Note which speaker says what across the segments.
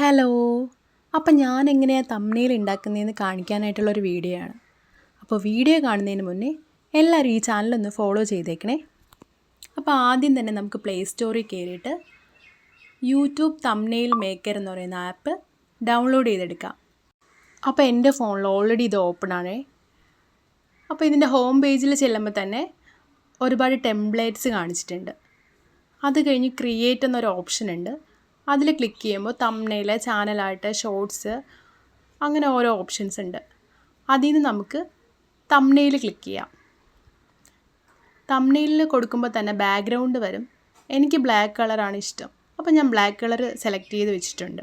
Speaker 1: Hello. അപ്പം ഞാൻ എങ്ങനെയാണ് തമ്മനയിൽ ഉണ്ടാക്കുന്നതെന്ന് കാണിക്കാനായിട്ടുള്ളൊരു വീഡിയോ ആണ് അപ്പോൾ വീഡിയോ കാണുന്നതിന് മുന്നേ എല്ലാവരും ഈ ചാനലൊന്ന് ഫോളോ ചെയ്തേക്കണേ. അപ്പോൾ ആദ്യം തന്നെ നമുക്ക് പ്ലേ സ്റ്റോറിൽ കയറിയിട്ട് യൂട്യൂബ് തമ്മനയിൽ മേക്കർ എന്ന് പറയുന്ന ആപ്പ് ഡൗൺലോഡ് ചെയ്തെടുക്കാം. അപ്പോൾ എന്റെ ഫോണിൽ ഓൾറെഡി ഇത് ഓപ്പൺ ആണേ. അപ്പോൾ ഇതിന്റെ ഹോം പേജിൽ ചെല്ലുമ്പോൾ തന്നെ ഒരുപാട് ടെംപ്ലേറ്റ്സ് കാണിച്ചിട്ടുണ്ട്. അത് കഴിഞ്ഞ് ക്രിയേറ്റ് എന്നൊരു ഓപ്ഷൻ ഉണ്ട്. അതിൽ ക്ലിക്ക് ചെയ്യുമ്പോൾ തമ്മനയിൽ ചാനലായിട്ട് ഷോർട്സ് അങ്ങനെ ഓരോ ഓപ്ഷൻസ് ഉണ്ട്. അതിൽ നിന്ന് നമുക്ക് തമ്മനയിൽ ക്ലിക്ക് ചെയ്യാം. തമ്മനയിലിൽ കൊടുക്കുമ്പോൾ തന്നെ ബാക്ക്ഗ്രൗണ്ട് വരും. എനിക്ക് ബ്ലാക്ക് കളറാണ് ഇഷ്ടം. അപ്പോൾ ഞാൻ ബ്ലാക്ക് കളർ സെലക്ട് ചെയ്ത് വെച്ചിട്ടുണ്ട്.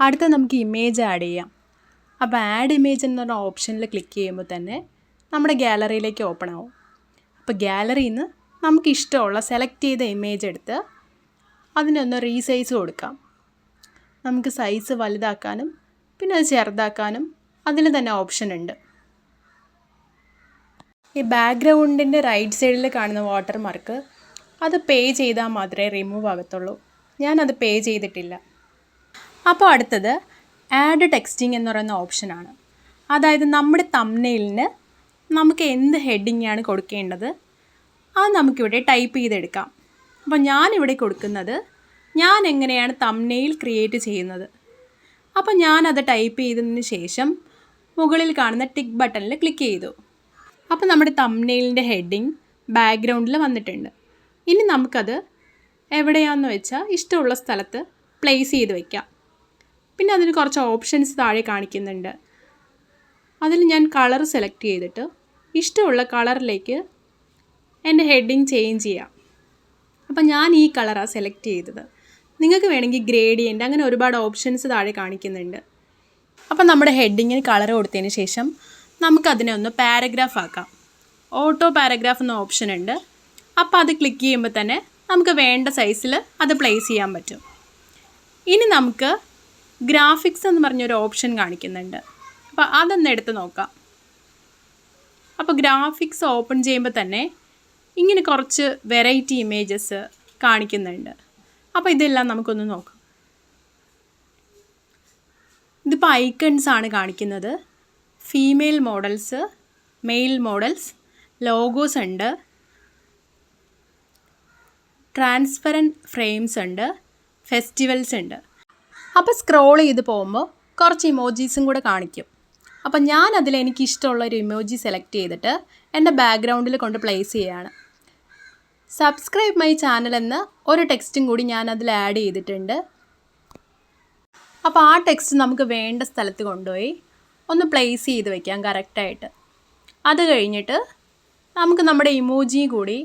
Speaker 1: അടുത്ത നമുക്ക് ഇമേജ് ആഡ് ചെയ്യാം. അപ്പോൾ ആഡ് ഇമേജ് എന്ന് പറഞ്ഞ ഓപ്ഷനിൽ ക്ലിക്ക് ചെയ്യുമ്പോൾ തന്നെ നമ്മുടെ ഗാലറിയിലേക്ക് ഓപ്പൺ ആവും. അപ്പോൾ ഗാലറിയിൽ നിന്ന് നമുക്ക് ഇഷ്ടമുള്ള സെലക്ട് ചെയ്ത ഇമേജ് എടുത്ത് അതിനൊന്ന് റീസൈസ് കൊടുക്കാം. നമുക്ക് സൈസ് വലുതാക്കാനും പിന്നെ അത് ചെറുതാക്കാനും അതിൽ തന്നെ ഓപ്ഷൻ ഉണ്ട്. ഈ ബാക്ക്ഗ്രൗണ്ടിന്റെ റൈറ്റ് സൈഡിൽ കാണുന്ന വാട്ടർ മാർക്ക് അത് പേ ചെയ്താൽ മാത്രമേ റിമൂവ് ആകത്തുള്ളൂ. ഞാനത് പേ ചെയ്തിട്ടില്ല. അപ്പോൾ അടുത്തത് ആഡ് ടെക്സ്റ്റിംഗ് എന്ന് പറയുന്ന ഓപ്ഷനാണ് അതായത് നമ്മുടെ തമ്മനെയിലിന് നമുക്ക് എന്ത് ഹെഡിങ്ങാണ് കൊടുക്കേണ്ടത്? അത് നമുക്കിവിടെ ടൈപ്പ് ചെയ്തെടുക്കാം. അപ്പോൾ ഞാനിവിടെ കൊടുക്കുന്നത് ഞാൻ എങ്ങനെയാണ് തമ്മനെയിൽ ക്രിയേറ്റ് ചെയ്യുന്നത്? അപ്പോൾ ഞാനത് ടൈപ്പ് ചെയ്തതിന് ശേഷം മുകളിൽ കാണുന്ന ടിക്ക് ബട്ടണിൽ ക്ലിക്ക് ചെയ്തു. അപ്പോൾ നമ്മുടെ തമ്മനെയിലിന്റെ ഹെഡിങ് ബാക്ക്ഗ്രൗണ്ടിൽ വന്നിട്ടുണ്ട്. ഇനി നമുക്കത് എവിടെയാണെന്ന് വെച്ചാൽ ഇഷ്ടമുള്ള സ്ഥലത്ത് പ്ലേസ് ചെയ്ത് വയ്ക്കാം പിന്നെ അതിന് കുറച്ച് ഓപ്ഷൻസ് താഴെ കാണിക്കുന്നുണ്ട്. അതിൽ ഞാൻ കളർ സെലക്ട് ചെയ്തിട്ട് ഇഷ്ടമുള്ള കളറിലേക്ക് എന്റെ ഹെഡിങ് ചേഞ്ച് ചെയ്യാം. അപ്പം ഞാൻ ഈ കളറാണ് സെലക്ട് ചെയ്തത്. നിങ്ങൾക്ക് വേണമെങ്കിൽ ഗ്രേഡിയന്റ് അങ്ങനെ ഒരുപാട് ഓപ്ഷൻസ് താഴെ കാണിക്കുന്നുണ്ട്. അപ്പം നമ്മുടെ ഹെഡിങ്ങിന് കളർ കൊടുത്തതിന് ശേഷം നമുക്കതിനെ ഒന്ന് പാരഗ്രാഫ് ആക്കാം. ഓട്ടോ പാരഗ്രാഫ് എന്ന ഓപ്ഷൻ ഉണ്ട്. അപ്പോൾ അത് ക്ലിക്ക് ചെയ്യുമ്പോൾ തന്നെ നമുക്ക് വേണ്ട സൈസിൽ അത് പ്ലേസ് ചെയ്യാൻ പറ്റും. ഇനി നമുക്ക് ഗ്രാഫിക്സ് എന്ന് പറഞ്ഞൊരു ഓപ്ഷൻ കാണിക്കുന്നുണ്ട്. അപ്പോൾ അതൊന്ന് എടുത്ത് നോക്കാം. അപ്പോൾ ഗ്രാഫിക്സ് ഓപ്പൺ ചെയ്യുമ്പോൾ തന്നെ ഇങ്ങനെ കുറച്ച് വെറൈറ്റി ഇമേജസ് കാണിക്കുന്നുണ്ട്. അപ്പോൾ ഇതെല്ലാം നമുക്കൊന്ന് നോക്കാം. ഇതിപ്പോൾ ഐക്കൺസ് ആണ് കാണിക്കുന്നത്. Female models male models logos ഉണ്ട്. ട്രാൻസ്പെറന്റ് ഫ്രെയിംസ് ഉണ്ട്. ഫെസ്റ്റിവൽസ് ഉണ്ട്. അപ്പോൾ സ്ക്രോൾ ചെയ്ത് പോകുമ്പോൾ കുറച്ച് ഇമോജീസും കൂടെ കാണിക്കും. അപ്പോൾ ഞാൻ അതിൽ ഒരു ഇമോജി സെലക്ട് ചെയ്തിട്ട് എന്റെ ബാക്ക്ഗ്രൗണ്ടിൽ കൊണ്ട് പ്ലേസ് ചെയ്യുകയാണ്. സബ്സ്ക്രൈബ് മൈ ചാനൽ എന്ന ഒരു ടെക്സ്റ്റും കൂടി ഞാൻ അതിൽ ആഡ് ചെയ്തിട്ടുണ്ട്. അപ്പോൾ ആ ടെക്സ്റ്റ് നമുക്ക് വേണ്ട സ്ഥലത്ത് കൊണ്ടുപോയി ഒന്ന് പ്ലേസ് ചെയ്ത് വെക്കാം കറക്റ്റായിട്ട് അത് കഴിഞ്ഞിട്ട് നമുക്ക് നമ്മുടെ ഇമോജി കൂടി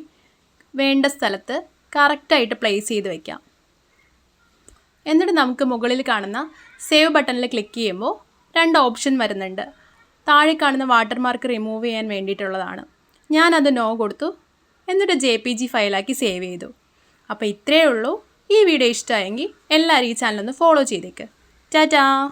Speaker 1: വേണ്ട സ്ഥലത്ത് കറക്റ്റായിട്ട് പ്ലേസ് ചെയ്ത് വെക്കാം. എന്നിട്ട് നമുക്ക് മുകളിൽ കാണുന്ന സേവ് ബട്ടണിൽ ക്ലിക്ക് ചെയ്യുമ്പോൾ രണ്ട് ഓപ്ഷൻ വരുന്നുണ്ട്. താഴെ കാണുന്ന വാട്ടർ മാർക്ക് റിമൂവ് ചെയ്യാൻ വേണ്ടിയിട്ടുള്ളതാണ്. ഞാനത് നോ കൊടുത്തു. എന്നിട്ട് ജെ പി ജി ഫയലാക്കി സേവ് ചെയ്തു. അപ്പോൾ ഇത്രയേ ഉള്ളൂ. ഈ വീഡിയോ ഇഷ്ടമായെങ്കിൽ എല്ലാവരും ഈ ചാനലൊന്ന് ഫോളോ ചെയ്തേക്ക്. ടാറ്റാ!